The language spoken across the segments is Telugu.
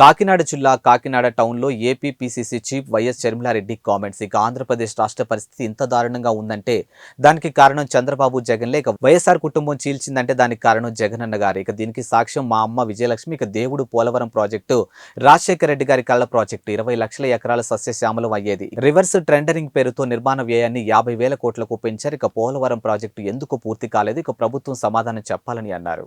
కాకినాడ జిల్లా కాకినాడ టౌన్లో APPCC chief YS Sharmila Reddy comments. ఇక ఆంధ్రప్రదేశ్ రాష్ట్ర పరిస్థితి ఇంత దారుణంగా ఉందంటే దానికి కారణం చంద్రబాబు జగన్ లేక వైఎస్ఆర్ కుటుంబం చీల్చిందంటే దానికి కారణం జగన్ అన్న గారు. ఇక దీనికి సాక్ష్యం మా అమ్మ విజయలక్ష్మి. ఇక దేవుడు పోలవరం ప్రాజెక్టు రాజశేఖర రెడ్డి గారి కళ్ళ ప్రాజెక్టు. ఇరవై లక్షల ఎకరాల సస్యశ్యామలం అయ్యేది. రివర్స్ టెండరింగ్ పేరుతో నిర్మాణ వ్యయాన్ని యాభై వేల కోట్లకు పెంచారు. ఇక పోలవరం ప్రాజెక్టు ఎందుకు పూర్తి కాలేదు? ఇక ప్రభుత్వం సమాధానం చెప్పాలని అన్నారు.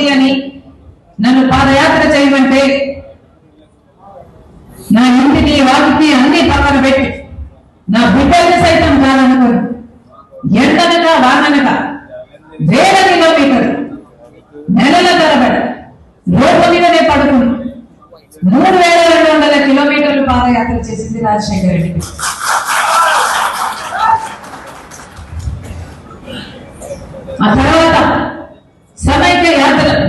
ఉంది అని నన్ను పాదయాత్ర చేయమంటే నా ఇంటిని వాటిని అన్ని పక్కన పెట్టి నా బిడ్డల్ని సైతం కాదనుకోను ఎండనక వాననక వేల కిలోమీటర్ నెలల తరబడి రోడ్ల మీదనే పడుకున్నాను మూడు వేల రెండు వందల కిలోమీటర్లు పాదయాత్ర చేసింది రాజశేఖర రెడ్డి.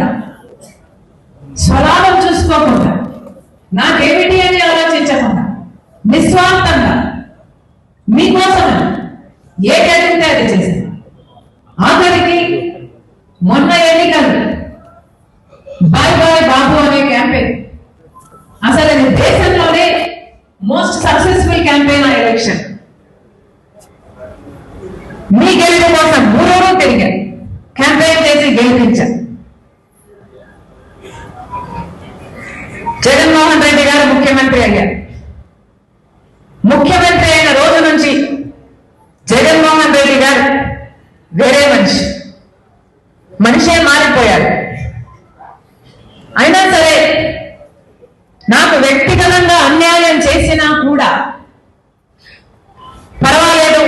అడగకుండా స్వలాభం చూసుకోకుండా. నాకేమిటి అని ఆలోచించకుండా. నిస్వార్థంగా. మీకోసం ఏ అడిగితే అది చేసింది ఆఖరికి మొన్న ఎన్నికలు. బాయ్ బాయ్ బాబు అనే క్యాంపెయిన్. అసలు అది దేశంలోనే మోస్ట్ సక్సెస్ఫుల్ క్యాంపెయిన్ ఆ ఎలక్షన్. మీ గెలుపు కోసం మూడో తిరిగారు క్యాంపెయిన్ చేసి గెలిపించారు జగన్మోహన్ రెడ్డి గారు ముఖ్యమంత్రి అయ్యారు ముఖ్యమంత్రి అయిన రోజు నుంచి జగన్మోహన్ రెడ్డి గారు వేరే మనిషి మనిషే అయినా సరే నాకు వ్యక్తిగతంగా అన్యాయం చేసినా కూడా పర్వాలేదు.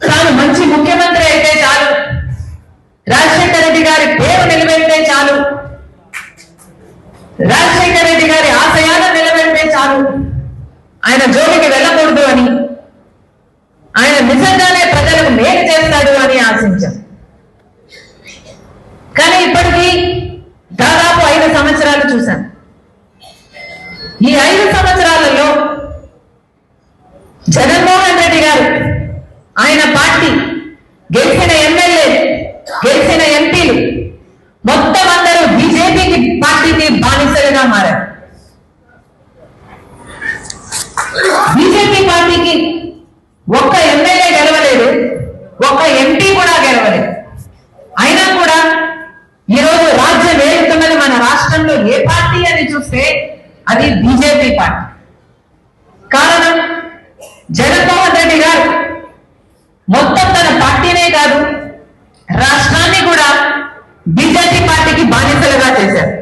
తాను మంచి ముఖ్యమంత్రి అయితే చాలు. రాజశేఖర రెడ్డి గారి పేరు నిలబెడితే చాలు. రాజశేఖర రెడ్డి గారి ఆశయాలు నిలబెడితే చాలు. ఆయన జోలికి వెళ్ళ ఈ ఐదు సంవత్సరాలలో జగన్మోహన్ రెడ్డి గారు ఆయన పార్టీ గెలిచిన ఎమ్మెల్యే గెలిచిన ఎంపీలు మొత్తం అందరూ బీజేపీకి పార్టీకి బానిసలుగా మారారు. బీజేపీ పార్టీకి ఒక్క ఎమ్మెల్యే గెలవలేదు ఒక్క ఎంపీ కూడా గెలవలేదు. అయినా కూడా ఈరోజు రాజ్యం ఏలుతున్నది మన రాష్ట్రంలో ఏ పార్టీ అని చూస్తే అది బీజేపీ పార్టీ. కారణం జగన్మోహన్ రెడ్డి గారు మొత్తం తన పార్టీనే కాదు రాష్ట్రాన్ని కూడా బీజేపీ పార్టీకి బాధ్యతలుగా చేశారు.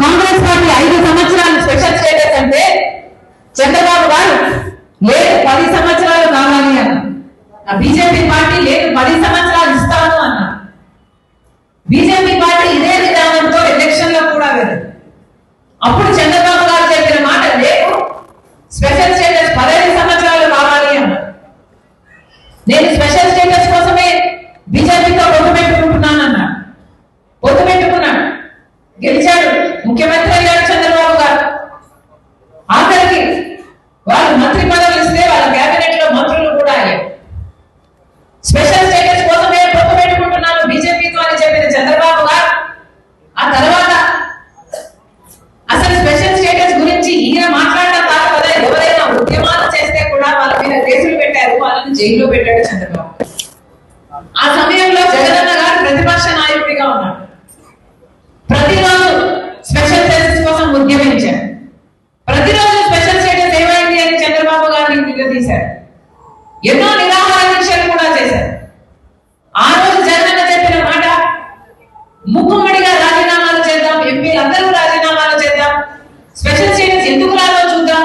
కాంగ్రెస్ పార్టీ ఐదు సంవత్సరాలు స్పెషల్ స్టేటస్ అంటే చంద్రబాబు గారు లేదు పది సంవత్సరాలు కావాలి అన్న ఆ బీజేపీ పార్టీ లేదు పది సంవత్సరాలు ఇస్తాను అన్న బీజేపీ పార్టీ ఇదే విధానంతో ఎలక్షన్లో కూడా వెళ్ళదు అప్పుడు చంద్రబాబు గారు చెప్పిన మాట రేపు స్పెషల్ స్టేటస్ పదహైదు సంవత్సరాలు కావాలి అన్నారు. నేను స్పెషల్ స్టేటస్ కోసమే బీజేపీతో పొత్తు పెట్టుకుంటున్నాను అన్నాడు పొత్తు పెట్టుకున్నాడు గెలిచాడు ముఖ్యమంత్రి అయ్యాడు చంద్రబాబు గారు ఆఖరికి వాళ్ళు మంత్రి పదవులు ఇస్తే వాళ్ళ కేబినెట్లో మంత్రులు కూడా అయ్యారు స్పెషల్ స్టేటస్ కోసమే పొత్తు పెట్టుకుంటున్నాను బీజేపీతో అని చెప్పిన చంద్రబాబు గారు ఆ తర్వాత అసలు స్పెషల్ స్టేటస్ గురించి ఈయన మాట్లాడడం కాదు కదా ఎవరైనా ఉద్యమాలు చేస్తే కూడా వాళ్ళ మీద కేసులు పెట్టారు వాళ్ళని జైల్లో పెట్టాడు చంద్రబాబు. ఆ సమయంలో జగనన్న గారు ప్రతిపక్ష నాయకుడిగా ఉన్నాడు ప్రతిరోజు స్పెషల్ స్టేటస్ కోసం ఉద్యమించారు. ప్రతిరోజు స్పెషల్ స్టేటస్ ఏమైంది అని చంద్రబాబు గారిని నిలదీశారు ఎన్నో నిరా దీక్షలు కూడా చేశారు ఆ రోజు జగనన్న చెప్పిన మాట ముక్కుమ్మడిగా రాజీనామాలు చేద్దాం ఎంపీలు అందరూ రాజీనామాలు చేద్దాం స్పెషల్ స్టేటస్ ఎందుకు రాదో చూద్దాం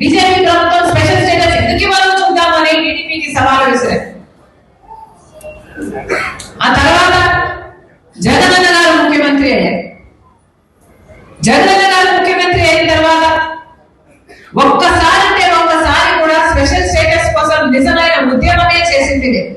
బీజేపీ ప్రభుత్వం స్పెషల్ స్టేటస్ ఎందుకు ఇవ్వాలో చూద్దాం అని టీడీపీకి సవాలు విసిరారు ఆ తర్వాత జగనన్న గారు ముఖ్యమంత్రి అయ్యారు జగన్ గారు ముఖ్యమంత్రి అయిన తర్వాత ఒక్కసారి అంటే ఒక్కసారి కూడా స్పెషల్ స్టేటస్ కోసం నిజమైన ఉద్యమమే చేసింది లేదు